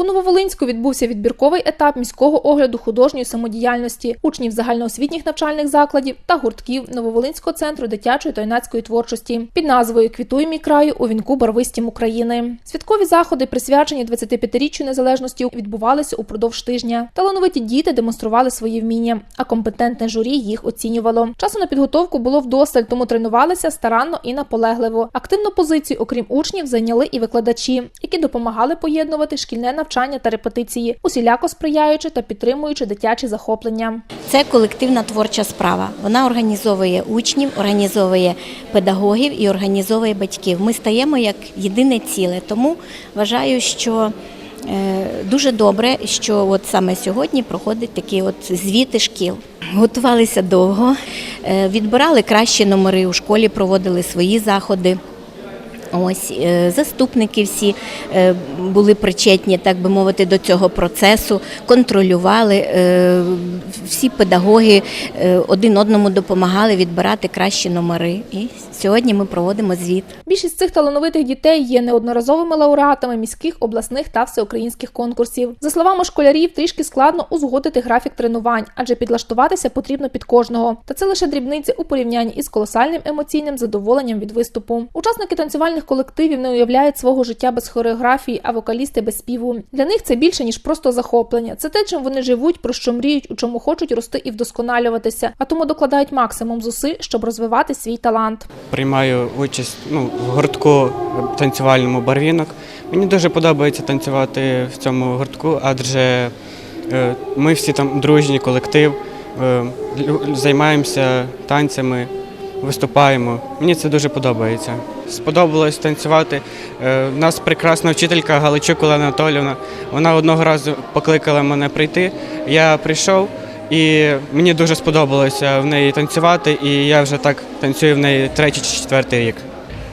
У Нововолинську відбувся відбірковий етап міського огляду художньої самодіяльності учнів загальноосвітніх навчальних закладів та гуртків Нововолинського центру дитячої та юнацької творчості під назвою Квітуй мій краю у вінку барвистім України. Святкові заходи, присвячені 25-річчю незалежності, відбувалися упродовж тижня. Талановиті діти демонстрували свої вміння, а компетентне журі їх оцінювало. Часу на підготовку було вдосталь, тому тренувалися старанно і наполегливо. Активну позицію, окрім учнів, зайняли і викладачі, які допомагали поєднувати шкільне навчання та репетиції, усіляко сприяючи та підтримуючи дитячі захоплення. Це колективна творча справа. Вона організовує учнів, організовує педагогів і організовує батьків. Ми стаємо як єдине ціле. Тому вважаю, що е, дуже добре, що от саме сьогодні проходить такі от звіти шкіл. Готувалися довго, е, відбирали кращі номери у школі, проводили свої заходи. Ось е, заступники всі е, були причетні, так би мовити, до цього процесу, контролювали. е, Всі педагоги один одному допомагали відбирати кращі номери. І сьогодні ми проводимо звіт. Більшість цих талановитих дітей є неодноразовими лауреатами міських, обласних та всеукраїнських конкурсів. За словами школярів, трішки складно узгодити графік тренувань, адже підлаштуватися потрібно під кожного. Та це лише дрібниці у порівнянні із колосальним емоційним задоволенням від виступу. Учасники танцювальних колективів не уявляють свого життя без хореографії, а вокалісти без співу. Для них це більше ніж просто захоплення. Це те, чим вони живуть, про що мріють, у чому хочуть рости і вдосконалюватися, а тому докладають максимум зусиль, щоб розвивати свій талант. Приймаю участь ну, в гуртку танцювальному барвінок. Мені дуже подобається танцювати в цьому гуртку, адже е, ми всі там дружній колектив, е, займаємося танцями, виступаємо. Мені це дуже подобається. Сподобалось танцювати. Е, У нас прекрасна вчителька Галичук Олена Анатолівна. Вона одного разу покликала мене прийти. Я прийшов. І мені дуже сподобалося в неї танцювати, і я вже так танцюю в неї третій чи четвертий рік.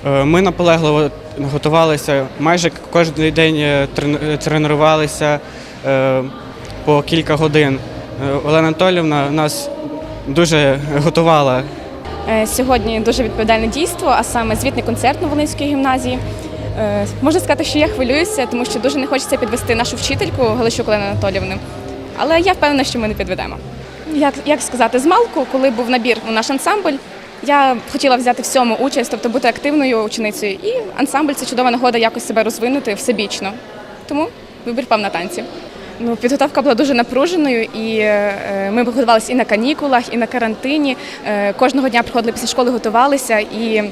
Е, Ми наполегливо готувалися, майже кожен день е, трен- е, тренувалися е, по кілька годин. Е, Олена Анатолівна нас дуже готувала Е, Сьогодні дуже відповідальне дійство, а саме звітний концерт на Волинської гімназії. Е, Можна сказати, що я хвилююся, тому що дуже не хочеться підвести нашу вчительку Галищук Олену Анатолівну. Але я впевнена, що ми не підведемо. Як, як сказати, з малку, коли був набір у наш ансамбль, я хотіла взяти в цьому участь, тобто бути активною ученицею. І ансамбль це чудова нагода якось себе розвинути всебічно. Тому вибір пав на танці. Ну, підготовка була дуже напруженою, і е, ми готувалися і на канікулах, і на карантині. Е, кожного дня приходили після школи, готувалися, і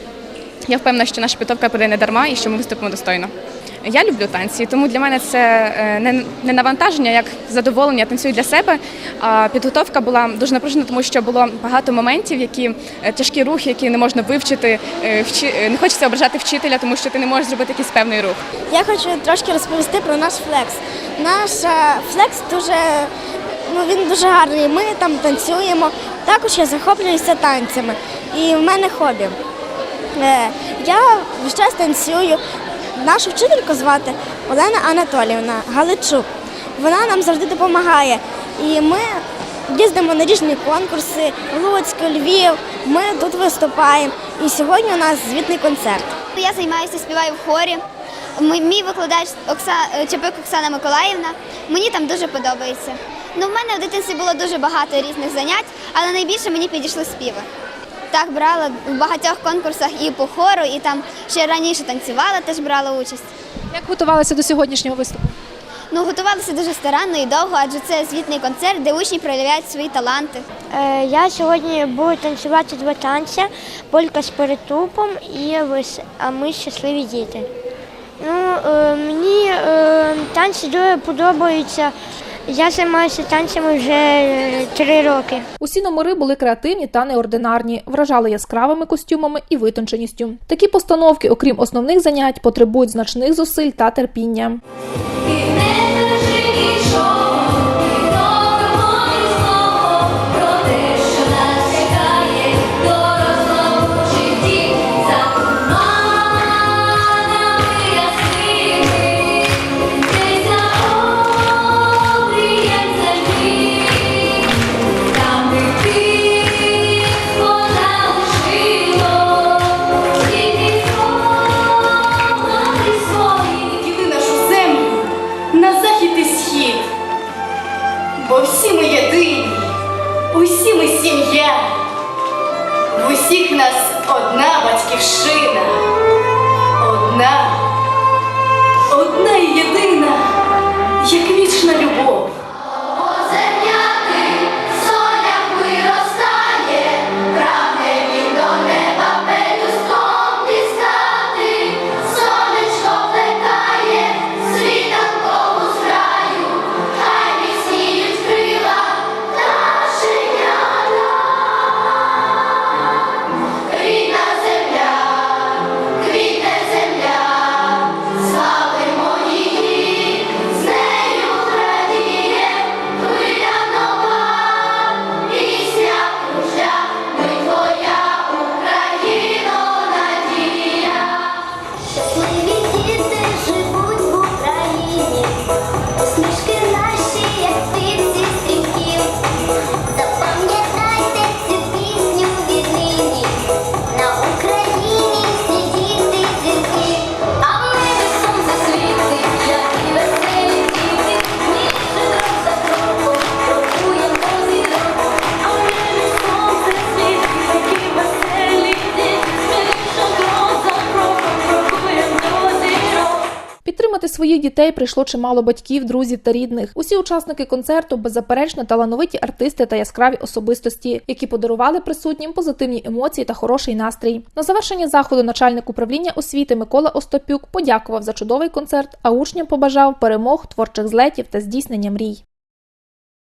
я впевнена, що наша підготовка буде не дарма і що ми виступимо достойно. Я люблю танці, тому для мене це е, не, навантаження, як задоволення. Я танцюю для себе. А підготовка була дуже напружена, тому що було багато моментів, які е, тяжкі рухи, які не можна вивчити. е, Не хочеться ображати вчителя, тому що ти не можеш зробити якийсь певний рух. Я хочу трошки розповісти про наш флекс. Наш флекс дуже, ну він дуже гарний. Ми там танцюємо. Також я захоплююся танцями. І в мене хобі. Я весь час танцюю. Нашу вчительку звати Олена Анатоліївна Галичук. Вона нам завжди допомагає. І ми їздимо на різні конкурси, Луцьк, Львів. Ми тут виступаємо. І сьогодні у нас звітний концерт. Я займаюся, співаю в хорі. Мій викладач Окса... Чепик Оксана Миколаївна. Мені там дуже подобається. Ну, в мене в дитинстві було дуже багато різних занять, але найбільше мені підійшли співи. Так, брала в багатьох конкурсах і по хору, і там ще раніше танцювала, теж брала участь. Як готувалися до сьогоднішнього виступу? Ну, готувалася дуже старанно і довго, адже це звітний концерт, де учні проявляють свої таланти. Е, Я сьогодні буду танцювати два танці полька з перетупом і а ми щасливі діти. Ну, е, мені е, танці дуже подобаються. Я займаюся танцями вже е, три роки. Усі номери були креативні та неординарні, вражали яскравими костюмами і витонченістю. Такі постановки, окрім основних занять, потребують значних зусиль та терпіння. В усіх нас одна батьківщина, одна, одна і єдина, своїх дітей прийшло чимало батьків, друзів та рідних. Усі учасники концерту беззаперечно талановиті артисти та яскраві особистості, які подарували присутнім позитивні емоції та хороший настрій. На завершення заходу начальник управління освіти Микола Остапюк подякував за чудовий концерт, а учням побажав перемог, творчих злетів та здійснення мрій.